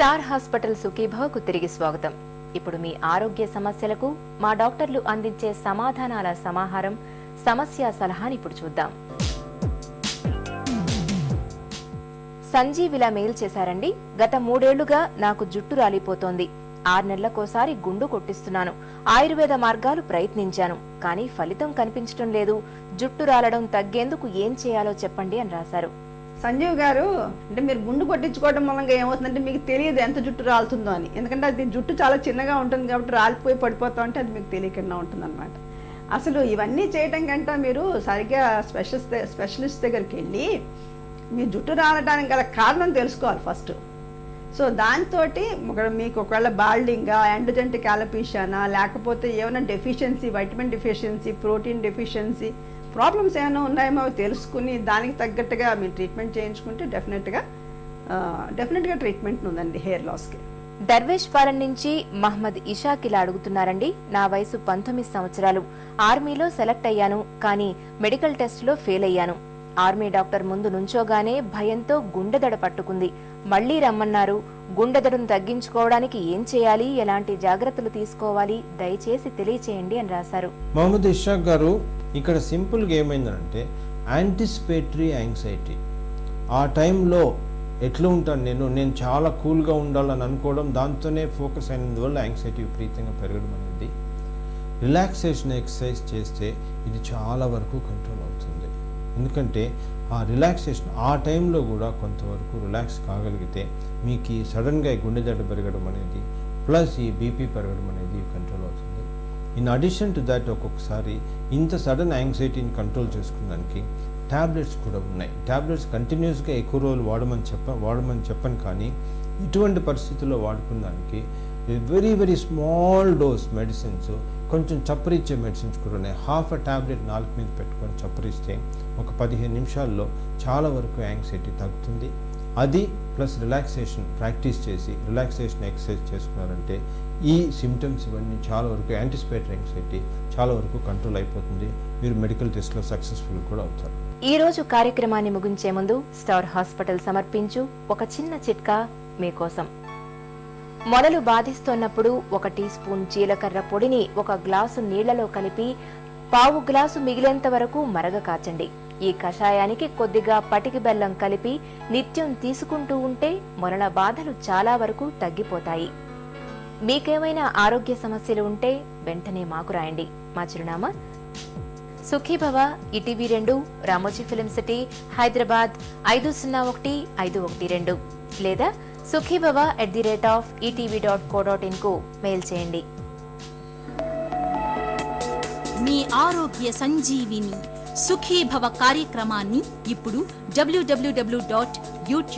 Star hospital సుఖీభవకు తిరిగి స్వాగతం. ఇప్పుడు మీ ఆరోగ్య సమస్యలకు మా డాక్టర్లు అందించే సమాధానాల సమాహారం సమస్య సలహాని ఇప్పుడు చూద్దాం. సంజీవిలా మెయిల్ చేశారండి. గత మూడేళ్ళుగా నాకు జుట్టు రాలిపోతోంది. ఆరు నెలలకోసారి గుండు కొట్టిస్తున్నాను. ఆయుర్వేద మార్గాలు ప్రయత్నించాను. కానీ ఫలితం కనిపించడం లేదు. జుట్టు రాలడం తగ్గేందుకు ఏం చేయాలో చెప్పండి అని రాశారు. సంజీవ్ గారు అంటే మీరు గుండు కొట్టించుకోవడం మూలంగా ఏమవుతుందంటే మీకు తెలియదు ఎంత జుట్టు రాలుతుందో అని. ఎందుకంటే అది జుట్టు చాలా చిన్నగా ఉంటుంది కాబట్టి రాలిపోయి పడిపోతా ఉంటే అది మీకు తెలియకుండా ఉంటుంది అనమాట అసలు ఇవన్నీ చేయటం కంటే మీరు సరిగ్గా స్పెషలిస్ట్ స్పెషలిస్ట్ దగ్గరికి వెళ్ళి మీ జుట్టు రాలడానికి గల కారణం తెలుసుకోవాలి ఫస్ట్. సో దాంతో మీకు ఒకవేళ బాల్డింగా ఎండజెంటిక్ క్యాలపీషియానా లేకపోతే ఏమైనా deficiency vitamin deficiency protein deficiency problems ఏమైనా ఉన్నాయేమో తెలుసుకుని దానికి తగ్గట్టుగా మీరు ట్రీట్మెంట్ చేయించుకుంటే డెఫినెట్గా డెఫినెట్గా ట్రీట్మెంట్ ఉందండి హెయిర్ లాస్కి దర్వేష్ వారం నుంచి మహ్మద్ ఇలా అడుగుతున్నారండి నా వయసు పంతొమ్మిది సంవత్సరాలు ఆర్మీలో సెలెక్ట్ అయ్యాను కానీ మెడికల్ టెస్ట్లో ఫెయిల్ అయ్యాను. ఆర్మీ డాక్టర్ ముందు నుంచోగానే భయంతో గుండెదడ పట్టుకుంది. మళ్ళీ రమ్మన్నారు. గుండెదడను తగ్గించుకోవడానికి ఏం చేయాలి? ఎలాంటి జాగ్రత్తలు తీసుకోవాలి? దయచేసి తెలియచేయండి అని రాశారు. మహమ్మద్ ఇషాక్ గారు ఇక్కడ సింపుల్గా ఏమైందంటే యాంటిసిపేటరీ యాంగ్జైటీ ఆ టైంలో ఎట్లా ఉంటాను నేను? నేను చాలా కూల్గా ఉండాలని అనుకోవడం దాంతోనే ఫోకస్ అయినందువల్ల యాంగ్జైటీ విపరీతంగా పెరగడం అనేది. రిలాక్సేషన్ ఎక్సర్సైజ్ చేస్తే ఇది చాలా వరకు కంట్రోల్ అవుతుంది ఎందుకంటే ఆ రిలాక్సేషన్ ఆ టైంలో కూడా కొంతవరకు రిలాక్స్ కాగలిగితే మీకు ఈ సడన్గా ఈ గుండె జడ్డు పెరగడం అనేది ప్లస్ ఈ బీపీ పెరగడం అనేది కంట్రోల్ అవుతుంది. ఇన్ అడిషన్ టు దాట్ ఒక్కొక్కసారి ఇంత సడన్ యాంగ్జైటీని కంట్రోల్ చేసుకున్నానికి ట్యాబ్లెట్స్ కూడా ఉన్నాయి. ట్యాబ్లెట్స్ కంటిన్యూస్గా ఎక్కువ రోజులు వాడమని చెప్ప వాడమని చెప్పను కానీ ఇటువంటి పరిస్థితుల్లో వాడుకున్నానికి very very small dose medicines కొంచెం చప్పరిచ్చే మెడిసిన్స్ కూడా ఉన్నాయి. హాఫ్ అ ట్యాబ్లెట్ నాలుగు మీద పెట్టుకొని చప్పరిస్తే ఒక పదిహేను నిమిషాల్లో చాలా వరకు యాంగ్జైటీ తగ్గుతుంది. అది ప్లస్ రిలాక్సేషన్ ప్రాక్టీస్ చేసి రిలాక్సేషన్ ఎక్సర్సైజ్ చేసుకున్నారంటే ఈ సిమ్టమ్స్ ఇవన్నీ చాలా వరకు యాంటిసిపేటరీ యాంగ్జైటీ చాలా వరకు కంట్రోల్ అయిపోతుంది. మీరు మెడికల్ టెస్ట్లో సక్సెస్ఫుల్ కూడా అవుతారు. ఈ రోజు కార్యక్రమాన్ని ముగించే ముందు స్టార్ హాస్పిటల్ సమర్పించు ఒక చిన్న చిట్కా మీకోసం. మొదలు బాధిస్తున్నప్పుడు ఒక టీ స్పూన్ జీలకర్ర పొడిని ఒక గ్లాసు నీళ్ళలో కలిపి పావు గ్లాసు మిగిలేంత వరకు మరగ కాచండి. ఈ కషాయానికి కొద్దిగా పటికి బెల్లం కలిపి నిత్యం తీసుకుంటూ ఉంటే మొరల బాధలు చాలా వరకు తగ్గిపోతాయి. మీకేమైనా ఆరోగ్య సమస్యలు ఉంటే వెంటనే మాకు రాయండి. మా చిరునామా సుఖీభవ ఇటీవీ రెండు రామోజీ ఫిలిం సిటీ హైదరాబాద్ ఐదు సున్నా ఒకటి ఐదు ఒకటి రెండు లేదా Sukhibhava at the rate of ETV dot co dot ఇన్కు mail చేయండి. మీ ఆరోగ్య సంజీవిని సుఖీభవ కార్యక్రమాన్ని ఇప్పుడు డబ్ల్యూడబ్ల్యూడబ్ల్యూ డాట్ యూట్యూబ్